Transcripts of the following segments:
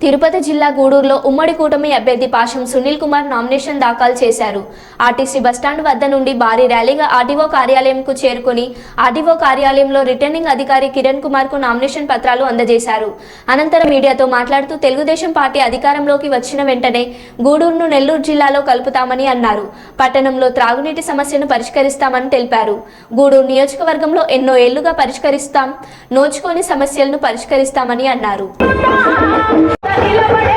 తిరుపతి జిల్లా గూడూరులో ఉమ్మడి కూటమి అభ్యర్థి పాషం సునీల్ కుమార్ నామినేషన్ దాఖలు చేశారు. ఆర్టీసీ బస్టాండ్ వద్ద నుండి భారీ ర్యాలీగా ఆర్టీఓ కార్యాలయంకు చేరుకుని ఆర్టీఓ కార్యాలయంలో రిటర్నింగ్ అధికారి కిరణ్ కుమార్కు నామినేషన్ పత్రాలు అందజేశారు. అనంతరం మీడియాతో మాట్లాడుతూ తెలుగుదేశం పార్టీ అధికారంలోకి వచ్చిన వెంటనే గూడూరును నెల్లూరు జిల్లాలో కలుపుతామని అన్నారు. పట్టణంలో త్రాగునీటి సమస్యను పరిష్కరిస్తామని తెలిపారు. గూడూరు నియోజకవర్గంలో ఎన్నో ఏళ్ళుగా పరిష్కరిస్తాం నోచుకోని సమస్యలను పరిష్కరిస్తామని అన్నారు. पड़े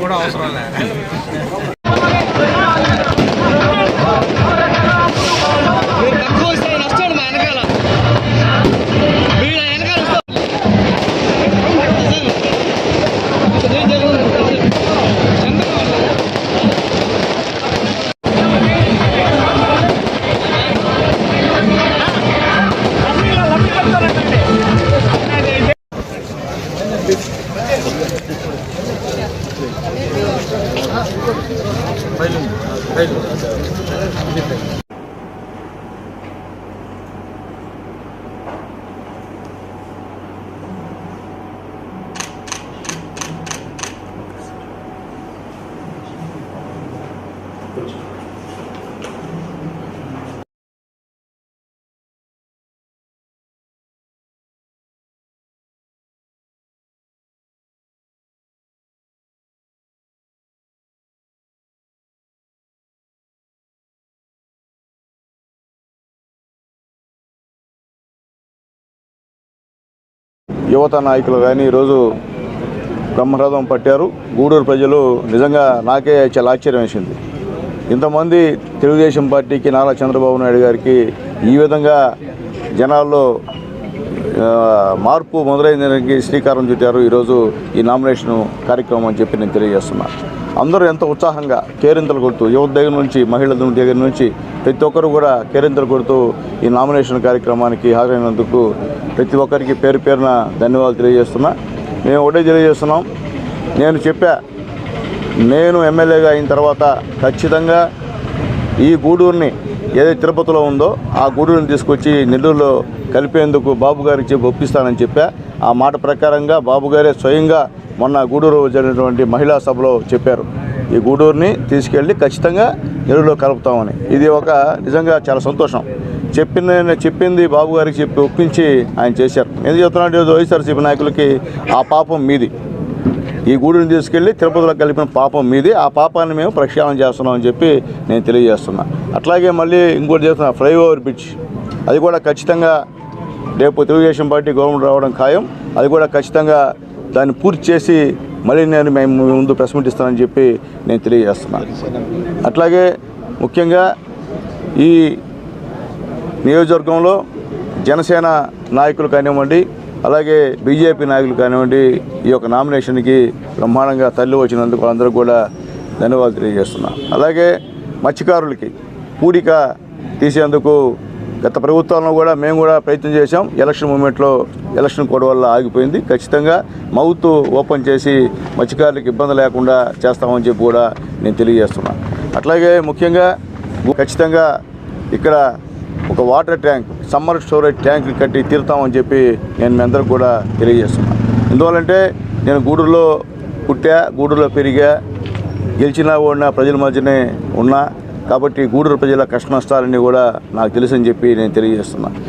కూడా అవసరం లేదు 파일링, 파일링. యువత నాయకులు కానీ ఈరోజు బ్రహ్మరథం పట్టారు. గూడూరు ప్రజలు నిజంగా నాకే చాలా ఆశ్చర్యం వేసింది. ఇంతమంది తెలుగుదేశం పార్టీకి నారా చంద్రబాబు నాయుడు గారికి ఈ విధంగా జనాల్లో మార్పు మొదలైన శ్రీకారం చుట్టారు. ఈరోజు ఈ నామినేషన్ కార్యక్రమం అని చెప్పి నేను తెలియజేస్తున్నాను అందరూ ఎంతో ఉత్సాహంగా కేరింతలు కొడుతూ యువత దగ్గర నుంచి మహిళల దగ్గర నుంచి ప్రతి ఒక్కరు కూడా కేరింతలు కొడుతూ ఈ నామినేషన్ కార్యక్రమానికి హాజరైనందుకు ప్రతి ఒక్కరికి పేరు పేరున ధన్యవాదాలు తెలియజేస్తున్నా. మేము ఒకటే తెలియజేస్తున్నాం. నేను చెప్పా నేను ఎమ్మెల్యేగా అయిన తర్వాత ఖచ్చితంగా ఈ గూడూరుని ఏదైతే తిరుపతిలో ఉందో ఆ గూడూరుని తీసుకొచ్చి నెల్లూరులో కలిపేందుకు బాబు గారికి చెప్పి ఒప్పిస్తానని చెప్పా. ఆ మాట ప్రకారంగా బాబు గారే స్వయంగా మొన్న గూడూరు జరిగినటువంటి మహిళా సభలో చెప్పారు. ఈ గూడూరుని తీసుకెళ్ళి ఖచ్చితంగా ఎరువులో కలుపుతామని. ఇది ఒక నిజంగా చాలా సంతోషం. చెప్పిన చెప్పింది బాబు గారికి చెప్పి ఒప్పించి ఆయన చేశారు. ఎందుకు చెప్తున్నానంటే వైఎస్ఆర్సీపీ నాయకులకి ఆ పాపం మీది. ఈ గూడుని తీసుకెళ్ళి తిరుపతిలో కలిపిన పాపం మీది. ఆ పాపాన్ని మేము ప్రక్షాళన చేస్తున్నాం అని చెప్పి నేను తెలియజేస్తున్నా. అట్లాగే మళ్ళీ ఇంకోటి చేస్తున్నా ఫ్లైఓవర్ బ్రిడ్జ్. అది కూడా ఖచ్చితంగా రేపు తెలుగుదేశం పార్టీ గవర్నమెంట్ రావడం ఖాయం. అది కూడా ఖచ్చితంగా దాన్ని పూర్తి చేసి మళ్ళీ నేను మేము ముందు ప్రెస్ మీట్ ఇస్తానని చెప్పి నేను తెలియజేస్తున్నాను అట్లాగే ముఖ్యంగా ఈ నియోజకవర్గంలో జనసేన నాయకులు కానివ్వండి అలాగే బీజేపీ నాయకులు కానివ్వండి ఈ యొక్క నామినేషన్కి బ్రహ్మాండంగా తల్లి వచ్చినందుకు వాళ్ళందరూ కూడా ధన్యవాదాలు తెలియజేస్తున్నాను అలాగే మత్స్యకారులకి పూడిక తీసేందుకు గత ప్రభుత్వంలో కూడా మేము కూడా ప్రయత్నం చేశాం. ఎలక్షన్ మూమెంట్లో ఎలక్షన్ కోడ్ వల్ల ఆగిపోయింది. ఖచ్చితంగా మౌత్ ఓపెన్ చేసి మత్స్యకారులకు ఇబ్బంది లేకుండా చేస్తామని చెప్పి కూడా నేను తెలియజేస్తున్నా. అట్లాగే ముఖ్యంగా ఖచ్చితంగా ఇక్కడ ఒక water tank summer storage tank కట్టి తీరుతామని చెప్పి నేను మీ అందరికి కూడా తెలియజేస్తున్నాను ఎందువల్లంటే నేను గూడూరులో పుట్టా గూడూరులో పెరిగా గెలిచినా ఓడినా ప్రజల మధ్యనే ఉన్నా. కాబట్టి గూడూరు ప్రజల కష్ట నష్టాలన్నీ కూడా నాకు తెలుసని చెప్పి నేను తెలియజేస్తున్నాను